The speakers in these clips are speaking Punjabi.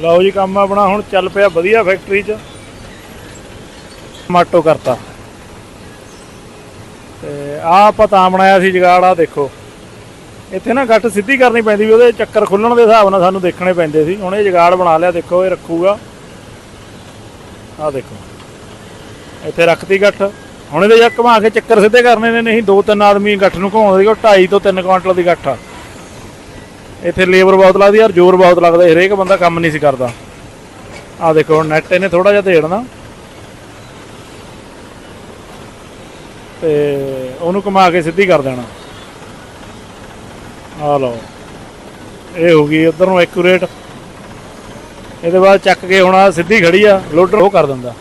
ਲਓ ਜੀ ਕੰਮ ਆਪਣਾ ਹੁਣ ਚੱਲ ਪਿਆ ਵਧੀਆ ਫੈਕਟਰੀ 'ਚ। ਮਾਟੋ ਕਰਤਾ। ਤੇ ਆਹ ਆਪਾਂ ਤਾਂ ਬਣਾਇਆ ਸੀ ਜਗਾੜ ਆ ਦੇਖੋ। ਇੱਥੇ ਨਾ ਗੱਠ ਸਿੱਧੀ ਕਰਨੀ ਪੈਂਦੀ ਵੀ ਉਹਦੇ ਚੱਕਰ ਖੁੱਲਣ ਦੇ ਹਿਸਾਬ ਨਾਲ ਸਾਨੂੰ ਦੇਖਣੇ ਪੈਂਦੇ ਸੀ। ਹੁਣ ਇਹ ਜਗਾੜ ਬਣਾ ਲਿਆ, ਦੇਖੋ, ਇਹ ਰੱਖੂਗਾ। ਆਹ ਦੇਖੋ। ਇੱਥੇ ਰੱਖਤੀ ਗੱਠ ਹੁਣ ਇਹਦੇ ਜਾਂ ਘੁਮਾ ਕੇ ਚੱਕਰ ਸਿੱਧੇ ਕਰਨੇ ਨੇ। ਨਹੀਂ, ਦੋ ਤਿੰਨ ਆਦਮੀ ਗੱਠ ਨੂੰ ਘੁਮਾਉਂਦੇ ਸੀ ਉਹ 2.5 ਤੋਂ 3 ਕੁਆਂਟਲ ਦੀ ਗੱਠ ਆ। ਇੱਥੇ ਲੇਬਰ ਬਹੁਤ ਲੱਗਦੀ ਯਾਰ ਜ਼ੋਰ ਬਹੁਤ ਲੱਗਦਾ ਹਰੇਕ ਬੰਦਾ ਕੰਮ ਨਹੀਂ ਸੀ ਕਰਦਾ। ਆਹ ਦੇਖੋ ਹੁਣ ਨੈਟ ਇਹਨੇ ਥੋੜਾ ਜਿਹਾ ਤੇੜਨਾ। ਤੇ ਉਹਨੂੰ ਘੁਮਾ ਕੇ ਸਿੱਧੀ ਕਰ ਦੇਣਾ। ਆ ਲਓ। ਇਹ ਹੋ ਗਈ ਉਧਰ ਨੂੰ ਐਕੂਰੇਟ ਇਹਦੇ ਬਾਅਦ ਚੱਕ ਕੇ ਹੁਣ ਆਹ ਸਿੱਧੀ ਖੜੀ ਆ ਲੋਡਰ ਉਹ ਕਰ ਦਿੰਦਾ।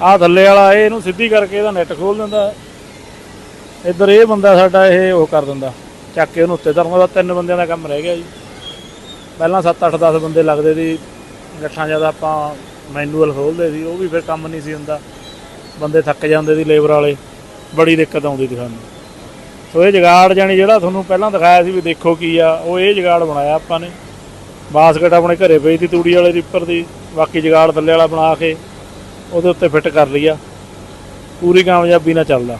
ਆਹ ਥੱਲੇ ਵਾਲਾ, ਇਹ ਇਹਨੂੰ ਸਿੱਧੀ ਕਰਕੇ ਇਹਦਾ ਨੈਟ ਖੋਲ ਦਿੰਦਾ। ਇੱਧਰ ਇਹ ਬੰਦਾ ਸਾਡਾ ਇਹ ਉਹ ਕਰ ਦਿੰਦਾ। ਚੱਕ ਕੇ ਉਹਨੂੰ ਉੱਤੇ ਧਰਨ ਦਾ ਤਿੰਨ ਬੰਦਿਆਂ ਦਾ ਕੰਮ ਰਹਿ ਗਿਆ ਜੀ। ਪਹਿਲਾਂ 7 8 10 ਬੰਦੇ ਲੱਗਦੇ ਸੀ। ਗੱਠਾਂ ਜ਼ਿਆਦਾ ਆਪਾਂ ਮੈਨੂਅਲ ਖੋਲਦੇ ਸੀ, ਉਹ ਵੀ ਫਿਰ ਕੰਮ ਨਹੀਂ ਸੀ ਹੁੰਦਾ। ਬੰਦੇ ਥੱਕ ਜਾਂਦੇ ਸੀ ਲੇਬਰ ਵਾਲੇ। ਬੜੀ ਦਿੱਕਤ ਆਉਂਦੀ ਸੀ ਸਾਨੂੰ। ਸੋ ਇਹ ਜਗਾੜ ਜਾਨੀ ਜਿਹੜਾ ਤੁਹਾਨੂੰ ਪਹਿਲਾਂ ਦਿਖਾਇਆ ਸੀ ਵੀ ਦੇਖੋ ਕੀ ਆ, ਉਹ ਇਹ ਜਗਾੜ ਬਣਾਇਆ ਆਪਾਂ ਨੇ। ਬਾਸਕਟ ਆਪਣੇ ਘਰੇ ਪਈ ਸੀ ਤੂੜੀ ਵਾਲੇ ਦੀ ਉੱਪਰ ਦੀ, ਬਾਕੀ ਜਗਾੜ ਥੱਲੇ ਵਾਲਾ ਬਣਾ ਕੇ ਉਹਦੇ ਉੱਤੇ ਫਿੱਟ ਕਰ ਲਿਆ ਪੂਰੀ ਕਾਮਯਾਬੀ ਨਾਲ ਚੱਲਦਾ।